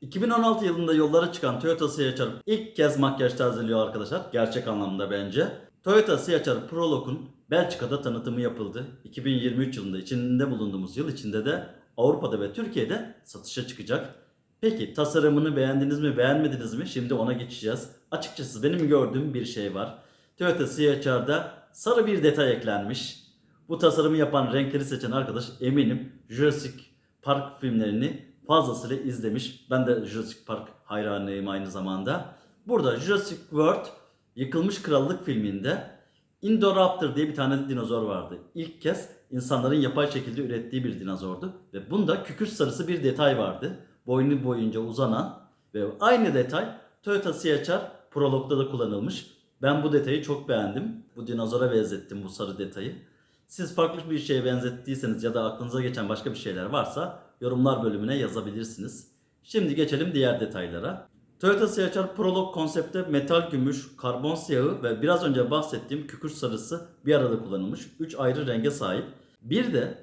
2016 yılında yollara çıkan Toyota CHR ilk kez makyaj tazeliyor arkadaşlar. Gerçek anlamda bence. Toyota CHR Prologue'un Belçika'da tanıtımı yapıldı. 2023 yılında içinde bulunduğumuz yıl içinde de Avrupa'da ve Türkiye'de satışa çıkacak. Peki tasarımını beğendiniz mi beğenmediniz mi? Şimdi ona geçeceğiz. Açıkçası benim gördüğüm bir şey var. Toyota CHR'da sarı bir detay eklenmiş. Bu tasarımı yapan renkleri seçen arkadaş eminim Jurassic Park filmlerini fazlasıyla izlemiş. Ben de Jurassic Park hayranıyım aynı zamanda. Burada Jurassic World Yıkılmış Krallık filminde Indoraptor diye bir tane dinozor vardı. İlk kez insanların yapay şekilde ürettiği bir dinozordu. Ve bunda kükürt sarısı bir detay vardı. Boynu boyunca uzanan ve aynı detay Toyota CHR Prologue'da da kullanılmış. Ben bu detayı çok beğendim. Bu dinozora benzettim bu sarı detayı. Siz farklı bir şeye benzettiyseniz ya da aklınıza geçen başka bir şeyler varsa yorumlar bölümüne yazabilirsiniz. Şimdi geçelim diğer detaylara. Toyota CHR Prologue konsepte metal gümüş, karbon siyahı ve biraz önce bahsettiğim kükürt sarısı bir arada kullanılmış. 3 ayrı renge sahip. Bir de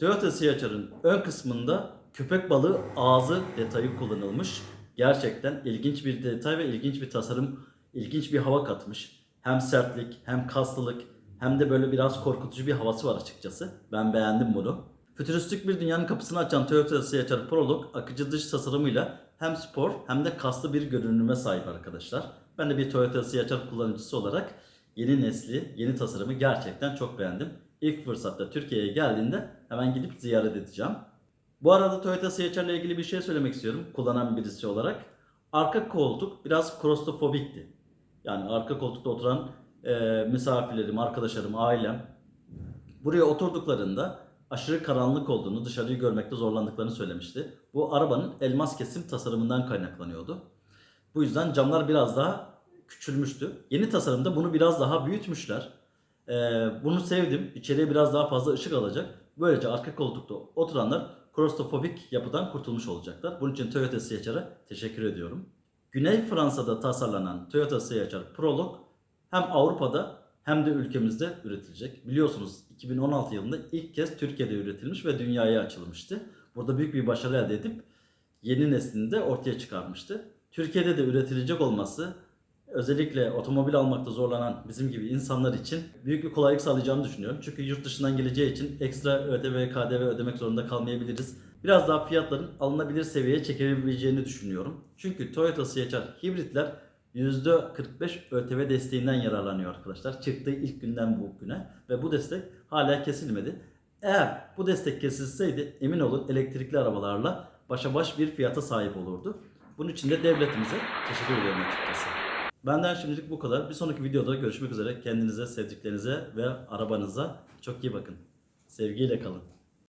Toyota CHR'ın ön kısmında köpek balığı ağzı detayı kullanılmış. Gerçekten ilginç bir detay ve ilginç bir tasarım, ilginç bir hava katmış. Hem sertlik, hem kaslılık, hem de böyle biraz korkutucu bir havası var açıkçası. Ben beğendim bunu. Fütüristik bir dünyanın kapısını açan Toyota CHR Prologue akıcı dış tasarımıyla hem spor hem de kaslı bir görünüme sahip arkadaşlar. Ben de bir Toyota CHR kullanıcısı olarak yeni nesli, yeni tasarımı gerçekten çok beğendim. İlk fırsatta Türkiye'ye geldiğinde hemen gidip ziyaret edeceğim. Bu arada Toyota CHR ile ilgili bir şey söylemek istiyorum kullanan birisi olarak. Arka koltuk biraz klostrofobikti. Yani arka koltukta oturan e, misafirlerim, arkadaşlarım, ailem buraya oturduklarında aşırı karanlık olduğunu, dışarıyı görmekte zorlandıklarını söylemişti. Bu arabanın elmas kesim tasarımından kaynaklanıyordu. Bu yüzden camlar biraz daha küçülmüştü. Yeni tasarımda bunu biraz daha büyütmüşler. Ee, bunu sevdim. İçeriye biraz daha fazla ışık alacak. Böylece arka koltukta oturanlar klostrofobik yapıdan kurtulmuş olacaklar. Bunun için Toyota CHR'a teşekkür ediyorum. Güney Fransa'da tasarlanan Toyota CHR Prologue hem Avrupa'da hem de ülkemizde üretilecek. Biliyorsunuz 2016 yılında ilk kez Türkiye'de üretilmiş ve dünyaya açılmıştı. Burada büyük bir başarı elde edip yeni neslini de ortaya çıkarmıştı. Türkiye'de de üretilecek olması özellikle otomobil almakta zorlanan bizim gibi insanlar için büyük bir kolaylık sağlayacağını düşünüyorum. Çünkü yurt dışından geleceği için ekstra ÖTV, KDV ödemek zorunda kalmayabiliriz. Biraz daha fiyatların alınabilir seviyeye çekebileceğini düşünüyorum. Çünkü Toyota CHR hibritler %45 ÖTV desteğinden yararlanıyor arkadaşlar. Çıktığı ilk günden bu güne ve bu destek hala kesilmedi. Eğer bu destek kesilseydi emin olun elektrikli arabalarla başa baş bir fiyata sahip olurdu. Bunun için de devletimize teşekkür ediyorum açıkçası. Benden şimdilik bu kadar. Bir sonraki videoda görüşmek üzere. Kendinize, sevdiklerinize ve arabanıza çok iyi bakın. Sevgiyle kalın.